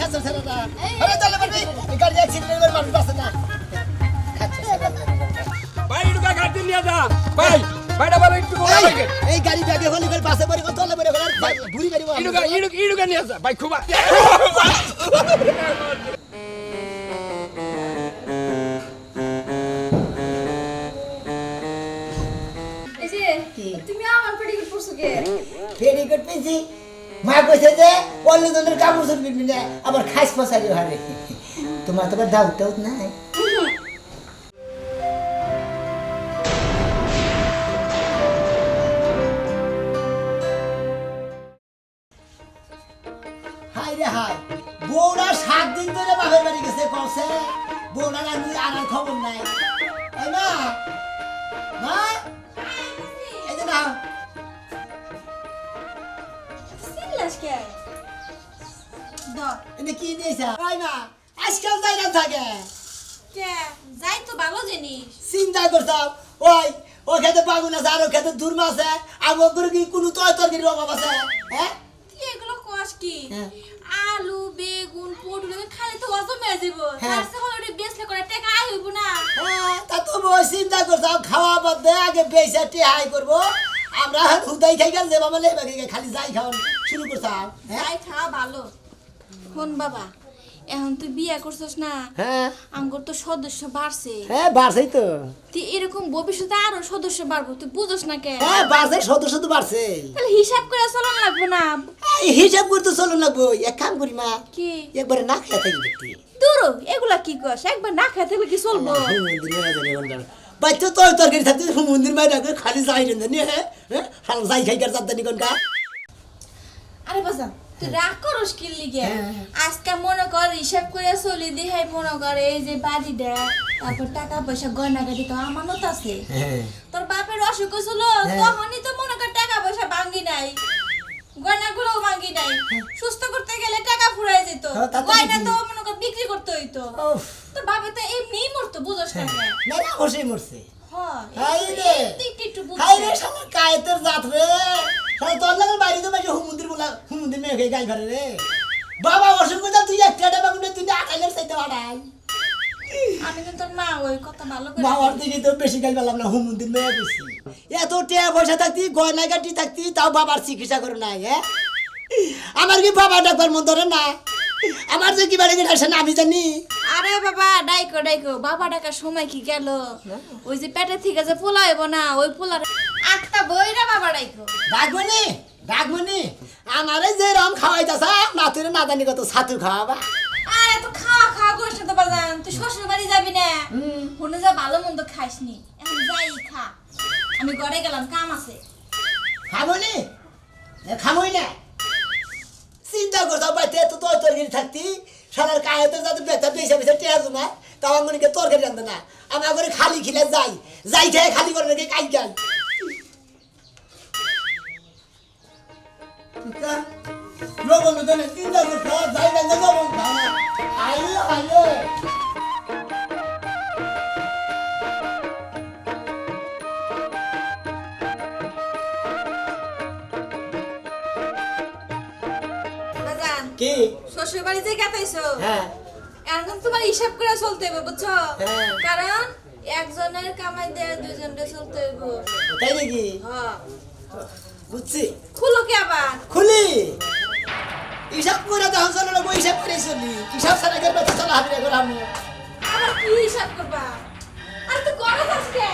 খাচ্ছ ছেলেটা আরে চলে পারবি গাড়ি অ্যাক্সিডেন্ট করে মানুষ বাঁচে না। ভাই একটু গাড়ি নিয়ে যা। ভাই ভাইটা বলো একটু এই, গাড়ি ব্যাগে হলি করে বাসে পরে কত তলে পরে গেল বুড়ি গাড়ি বল। ইডুকা ইডুকা ইডুকা নিয়ে যা। ভাই খুব তুমি আমার পেটিকুট পরছো কে? ফেরি কোট পেয়েছি মা কইছে যে অন্য জনের কাপড় চোর পিনবি না, আবার খাস ফসারি হারে তোমার তো দাউট টাউট নাই। হাই রে সাত দিন ধরে খবর নাই। মা? এই না কি দিয়েছা মা আজকাল যাই না থাকে কে যাই তো ভালো জিনিস চিন্তা করতাম ওই ও খেতে বাগুন আছে আর ও খেতে দূর্মা আছে আমার করে কি কোনো তয় তরকারির অভাব আছে হ্যাঁ তুই এগুলো কস কি। আলু বেগুন পটল খালি তো দিব হ্যাঁ। তার বেসলে করে টাকা আই হইব না তা তো ওই চিন্তা করতাম খাওয়া বাদে আগে বেসে টেহাই করব আমরা হুদাই খাই গেল যে বাবা খালি যাই খাওয়া শুরু করতাম যাই খাওয়া ভালো শোন বাবা এখন তুই বিয়ে করছস না হ্যাঁ। আঙ্গুর তো সদস্য বাড়ছে। হ্যাঁ বাড়ছেই তো। তুই এরকম ভবিষ্যতে আরও সদস্য বাড়বো তুই বুঝোস না কে হ্যাঁ বাড়ছে সদস্য তো বাড়ছে তাহলে হিসাব করে চলন লাগবো না। হিসাব করতে চলো লাগবো। এক কাম করি মা কি? একবারে না খেয়ে থাকি দেখতে দূর এগুলা কি কস? একবার না খেতে থাকলে কি চলবো? বাচ্চা তোর তরকারি থাকতে মন্দির ডাকে খালি যাই রে হ্যাঁ? শালা যাই খাই কার জানতানি কোনটা আরে তুই রাগ করস কি লিগে? হ্যাঁ। আজকে মনে কর হিসাব করে চলি দিহাই মনে কর এই যে বাড়ি দে তারপর টাকা পয়সা গয়না গাড়ি তো আমানত আছে। হ্যাঁ। তোর বাপের অসুখ ছিল হ্যাঁ। তখনই তো মনে কর টাকা পয়সা ভাঙ্গি নাই। গয়না গুলো ভাঙ্গি নাই। সুস্থ করতে গেলে টাকা ফুরাই যেত। হ্যাঁ, গয়না তো মনে কর বিক্রি করতে হইতো। তোর বাবা তো এমনিই মরতো বুঝোস না। হ্যাঁ। না না মরছে। হ্যাঁ হাই রে। একটু হাই রে শালা কায়েতের জাত রে। তোর লাগে বাইরে তো বাইরে হুমুন্দির বলা হুমুন্দির মেয়ে গাই ঘরে রে। বাবা অসুখ কথা তুই একটা চাইতে বাড়াই আমি কিন্তু তোর মা ওই কথা ভালো করে বাবার দিকে তো বেশি গাই পেলাম না হুমুন্দির মেয়ে বেশি এত টিয়া পয়সা থাকতি গয়না গাটি থাকতি তাও বাবার চিকিৎসা করে নাই হ্যাঁ আমার কি বাবা ডাকবার মন ধরে না? আমার যে কি বাড়ি গেলে আসে না আমি জানি। আরে বাবা ডাইকো ডাইকো বাবা ডাকার সময় কি গেল? ওই যে পেটে থেকে যে পোলা হইব না ওই পোলার আটটা বইরা বাবা ডাইকো। ডাকবনি ডাকবনি আমারে যে রম খাওয়াইতাছা নাতুরে না জানি কত ছাতু খাওয়াবা। আরে তো খাওয়া খাওয়া করিস না তো বাজান তুই শ্বশুর বাড়ি যাবি না? শুনে যা ভালো মন্দ খাইসনি এখন যাই খা। আমি ঘরে গেলাম কাম আছে। খাবনি এ খামই না। চিন্তা করতাম বাইতে এত তোর তরকারি থাকতি সারার কায়তে যাতে বেতা বেসে বেসে টেয়া জমা তাও আমাকে তরকারি আনতে না। আমার করে খালি খিলে যাই যাই খেয়ে খালি করে রেখে কাই যাই আইলে আইলে। বাজান কি? শ্বশুর বাড়ি যে গেতাইছো হ্যাঁ। এখন তোমার হিসাব করে চলতে হবে বুঝছ? হ্যাঁ। কারণ একজনের কামাই দেয় দুজনের চলতে হইব। তাই নাকি? হ্যাঁ। বুঝছি? খুলো কি আবার? খুলি। হিসাব করে তখন চলো না হিসাব করে চলি। হিসাব ছাড়া গেলে তো চলা হাবিরে করে আমি। আবার কি হিসাব করবা? আর তুই গরম আজকে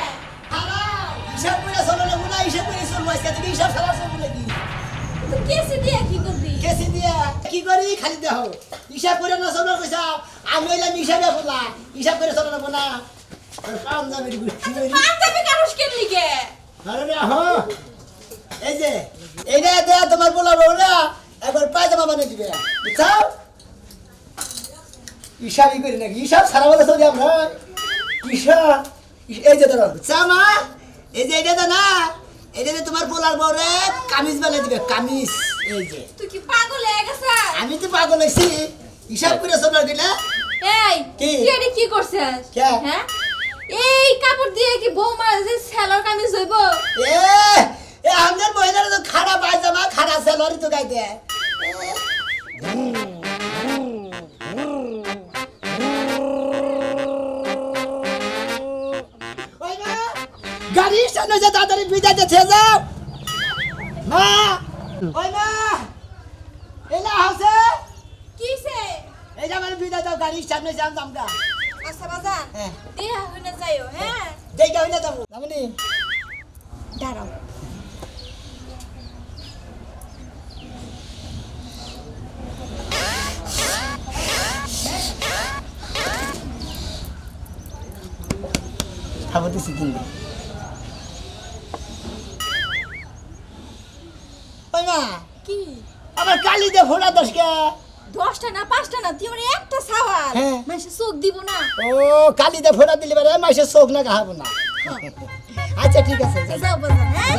হিসাব করে চলো না না হিসাব করে চলবো আজকে থেকে হিসাব ছাড়া চলবো নাকি? তুই কেসে দিয়ে কি করবি? কেসি দিয়া কি করি? খালি দেহ হিসাব করে না চলো কইসা আমি হইলাম হিসাবে বলা। হিসাব করে চলো না বোনা পাঞ্জাবির গুষ্টি করি পাঞ্জাবি কারুস কেন লিগে আরে রে হ এই যে এইটা দেয়া তোমার বলা বউরা একবার পায়জামা বানিয়ে দিবে। বুঝছাও? হিসাবই করি নাকি? হিসাব সারা বলে চলি আমরা। হিসাব এই যে ধরো বুঝছা মা এই যে এইটা না? এইটা তোমার বলার বউরে কামিজ বানিয়ে দিবে কামিজ। এই যে। তুই কি পাগল হয়ে গেছে? আমি তো পাগল হয়েছি। হিসাব করে চলার দিলে। এই কি? তুই কি করছিস? হ্যাঁ? এই কাপড় দিয়ে কি বৌমা যে সেলর কামিজ হইব? এ আমাদের মহিলারা তো খাড়া পায়জামা খাড়া স্যালারি তো গাইতে। গাড়ির সামনে যে তাড়াতাড়ি বিদায় দিতে যাও। মা ওই মা এলা হাসে? কিসে? এই যে আমার বিদায় দাও গাড়ির সামনে যাম আমরা। আচ্ছা বাজান হ্যাঁ। দিয়া হইনা যাইও হ্যাঁ? জায়গা হইনা দাঁড়াও। খাব দিছি মা কি? আমার কালি দে ফোড়া দশকে। দশটা না পাঁচটা না? তুই একটা সাওয়াল। মাসে চোখ দিব না। ও কালি দে ফোড়া দিলে পারে মাসে চোখ না খাব না। আচ্ছা ঠিক আছে। যাও হ্যাঁ।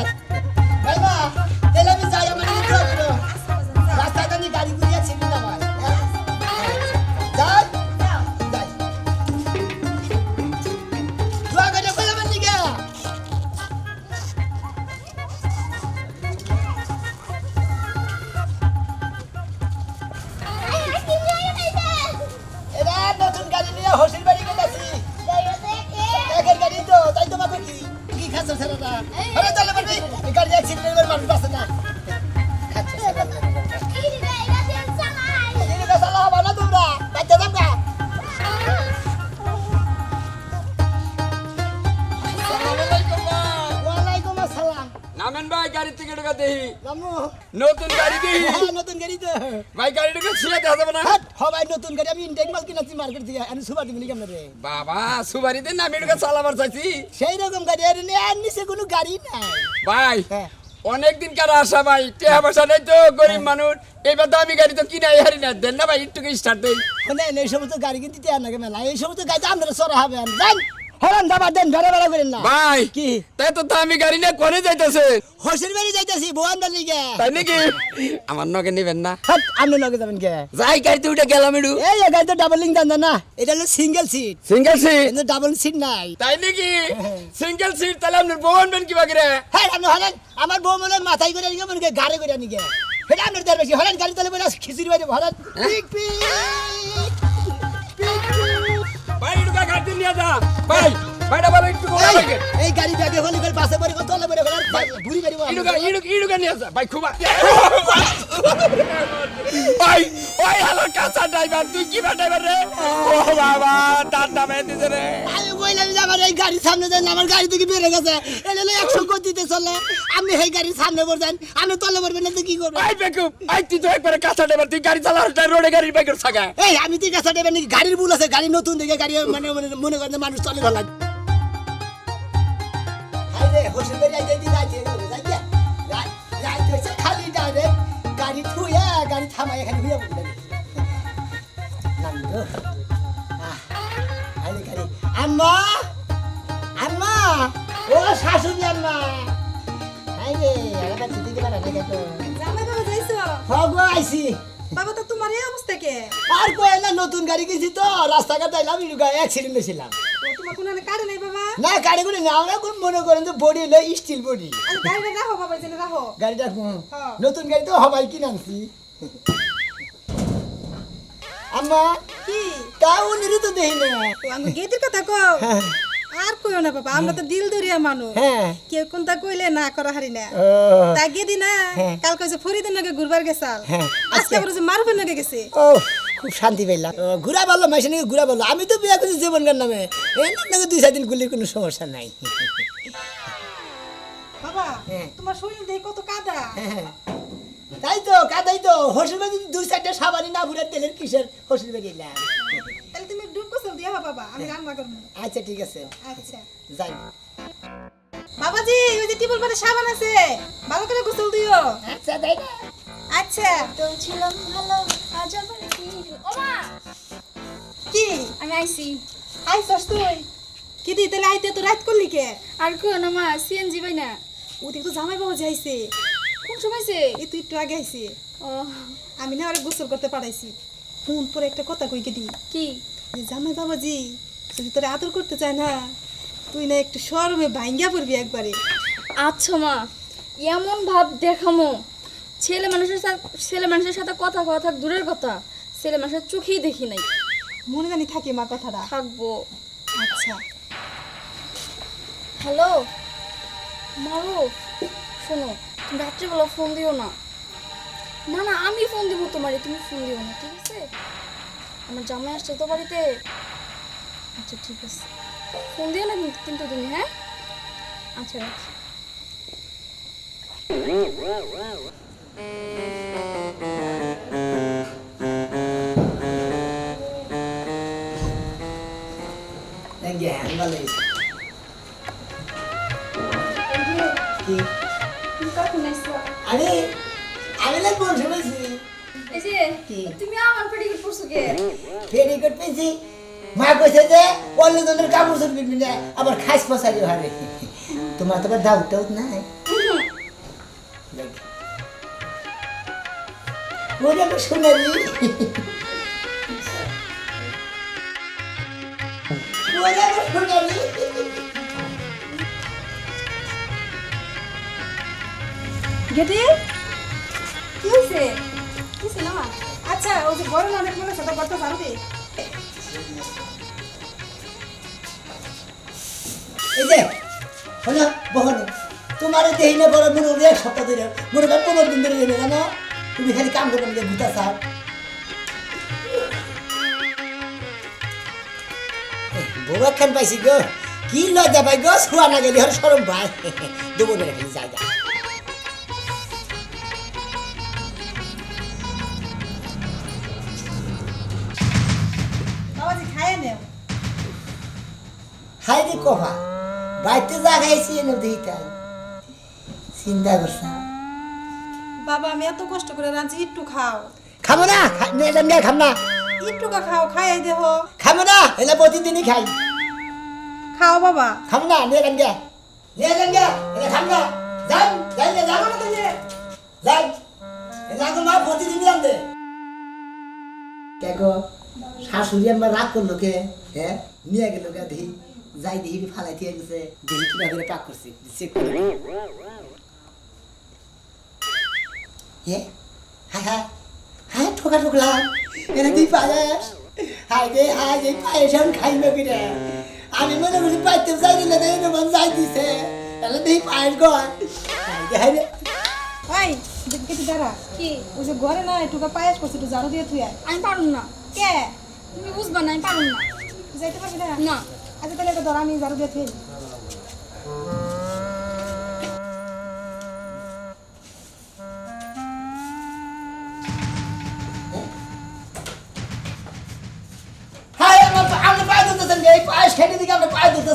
ভাই গাড়ি ঢুকে ছিঁড়ে দেওয়া যাবে না। হবাই নতুন গাড়ি আমি ইনটেক মাল কিনাচ্ছি মার্কেট থেকে আমি সুপার দিবনি কেমন রে? বাবা সুবারিতে নামে ঢুকে চালাবার চাইছি। সেই রকম গাড়ি আর নে আর নিচে কোনো গাড়ি নাই। ভাই হ্যাঁ। অনেকদিন কার আশা ভাই টেহা পয়সা নেই তো গরিব মানুষ। এইবার দামি গাড়ি তো কিনাই হারি না দেন না ভাই একটু স্টার্ট দেই। মানে এই সমস্ত গাড়ি কিনতে দেয় না মেলা এই সমস্ত গাড়ি আপনারা সরা হবে আর জান। হরান দাবার দেন ধরে বেড়া করেন না। ভাই কি? তাই তো দামি গাড়ি না কোনে যাইতেছে? হোসের বাড়ি যাইতেছি বোয়ান্দার লিগে। তাই নাকি? আমার নকে নেবেন না। হাট, আপনি লগে যাবেন কে? যাই গাড়িতে উঠে গেলাম একটু এই গাড়ি তো ডাবল লিং দান না এটা হলো সিঙ্গেল সিট সিঙ্গেল সিট কিন্তু ডাবল সিট নাই। তাই নাকি? সিঙ্গেল সিট তাহলে আপনার বউ আনবেন কি বাকি রে হ্যাঁ আপনি হলেন আমার বউ মনে হয় মাথায় করে নিয়ে মনে গাড়ি করে নিয়ে এটা আপনার দেড় বেশি। হলেন গাড়ি তাহলে বলে খিচুড়ি বাজে হলেন। পিক পিক পিক পিক। ভাই একটু গাড়ি ভাইটা বলো একটু গোলা লাগে। এই- গাড়ি ব্যাগে হলে করে বাসে পরে তলে পরে গেল ভুরি গাড়ি বলে। ইডুকা ইডুক ইডুকা নিয়ে যা ভাই খুব ভাই ওই হলো কাঁচা ড্রাইভার তুই কি ড্রাইভার রে? ও বাবা তার নামে দিছে রে। আমি বললাম যে আমার এই গাড়ির সামনে দেন আমার গাড়ি থেকে বেড়ে গেছে। এটা হলো একশো গতিতে চলে। আপনি এই গাড়ির সামনে পড়ছেন আপনি তলে পড়বেন না তো কি করবেন? ভাই বেকুব আই তুই তো একবারে কাঁচা ড্রাইভার তুই গাড়ি চালাস না রোডে গাড়ি বাইকের ছাগা। এই আমি তুই কাছে দেবেন নাকি? গাড়ির ভুল আছে গাড়ি নতুন দেখে গাড়ি মানে মানে মনে করেন মানুষ চলে ভালো খালি ডাইরেক্ট গাড়ি থুয়া গাড়ি থামাই এখানে ঘুরে বলতে আম্মা! আম্মা! ও শাশুড়ি আম্মা! হাই রে আবার দিদি পারা না তো। জামাই বাবা যাইছো? হগো আইছি। বাবা তো তোমার এই অবস্থা কে? আর না নতুন গাড়ি কিনছি তো রাস্তাঘাট আইলাম অ্যাক্সিডেন্ট হয়েছিলাম না গাড়িগুলো আমরা কোন মনে করেন তো বডি হলো স্টিল বডি গাড়িটা হ্যাঁ। নতুন গাড়ি তো হবাই কিনে আনছি। আম্মা কি? তাও নিরু তো দেখি না। আমি গেটের কথা কও? হ্যাঁ। আর কইও না বাবা আমরা তো দিল দরিয়া মানুষ। হ্যাঁ। কেউ কোনটা কইলে না করা হারি না। তা গেদি না। কাল কইছে ফরিদের নাকি ঘুরবার গেছাল। আজকে। বলছে মারুফের নাকি গেছে। খুব শান্তি পেলাম ঘুরা বলল মাসে নাকি ঘুরা বলল আমি তো বিয়ে করছি জীবনকার নামে। নাকি দুই চার দিন গুলির কোনো সমস্যা নাই। বাবা হ্যাঁ। তোমার শরীর দেখে কত কাদা। হ্যাঁ। তাই তো কাদাই তো। হসুর বাড়ি দুই চারটে সাবানি না ভুলে তেলের কিসের হসুর বাড়ি এলাম তাহলে তুমি ডুব গোসল দিয়া বাবা আমি রান্না করব। আচ্ছা ঠিক আছে। আচ্ছা। যাই। বাবাজি ওই যে টিবল পারে সাবান আছে। ভালো করে গোসল দিও। আচ্ছা তাই না? আচ্ছা তো ছিলাম ভালো আজ কি? আমি আইছি। আইসস তুই? কি দি তাহলে আইতে তো রাত করলি কে? আর কই না সিএনজি ভাই না। ওদিকে তো জামাই বাবু যাইছে কোন সময়ছে এই তুই একটু আগে আইছি। ও। আমি না আরে গোসল করতে পারাইছি ফোন পরে একটা কথা কই দি? কি? যে জামাই বাবাজি যদি তোরে আদর করতে চায় না তুই না একটু শরমে ভাঙ্গা পড়বি একবারে। আচ্ছা মা এমন ভাব দেখামো। ছেলে মানুষের সাথে ছেলে মানুষের সাথে কথা কথা দূরের কথা। ছেলে মানুষের চোখেই দেখি নাই। মনে জানি থাকে মা কথাটা। থাকব। আচ্ছা। হ্যালো? মারো। শোনো তুমি রাত্রিবেলা ফোন দিও না। না না আমি ফোন দিব তোমারে তুমি ফোন দিও না ঠিক আছে? আমার জামাই আসছে তো বাড়িতে। আচ্ছা ঠিক আছে। ফোন দিও না কিন্তু- কিন্তু তুমি হ্যাঁ? আচ্ছা রাখি জ্ঞান ভালো হয়েছে কি তুমি কখন এসছো আমি আমি না কোন শুনেছি এই যে কি? তুমি আমার পেটিকুট পরছো কে পেটিকোট পেয়েছি মা কইছে যে অন্য জনের কাপড় চোপড় পিনবি না আবার খাস মশারি হারে তোমার তো ডাউট টাউট নাই ওরে আমি গেটি? কি হয়েছে কিছু না আচ্ছা ওই যে গরম অনেক মনে সেটা করতে পারো দে। এই যে তোমার দেহি না বড় মনে এক সপ্তাহ ধরে, মনে হয় পনেরো দিন ধরে জানো? তুমি খালি কাম করবে না ঘুতা বউয়া খান পাইছি গো? কি লজ্জা পাই গো? শোয়া না গেলে হর সরম ভাই দেবো না খালি জায়গা বাবাজি খাইয়ে নেও হাই রে কফা বাড়িতে যা খাইছি এনে দিই তাই চিন্তা করছ বাবা আমি এত কষ্ট করে রাঁধছি একটু খাও। খাব না খা- নে। যান না একটু কা খাও খাইয়ে দেহ। খাব না এলে প্রতিদিনই খাই। খাও বাবা। খাম না নিয়ে যান গে নিয়ে যান গে এলে খাম না। যান যান গে যান যান এলে এখন মা প্রতিদিন যান দে দেখো শাশুড়ি আমার রাগ করল কে? হ্যাঁ নিয়ে গেল কে দেখি যাই দেখি ফালাই দিয়ে গেছে দেখি করে পাক করছি চেক করে হ্যাঁ হ্যাঁ হ্যাঁ ঠোকা ঠুকলাম এরা তুই পায়াস হাই রে হাই রে পায়েস আমি খাইবে কিরে? আমি মনে করি পাইতে যাই দিলে না এরকম যাই দিছে তাহলে দেখি পায়েস গয় হাই রে হাই রে ভাই গেটি দাঁড়া। কি? ওই যে ঘরে না একটু কা পায়েস করছে একটু ঝাড়ু দিয়ে আয়। আমি পারুম না। কে? তুমি বুঝবা না আমি পারুম না। যাইতে পারবি না না। আচ্ছা তাহলে এটা ধর আমি ঝাড়ু দিয়ে থুই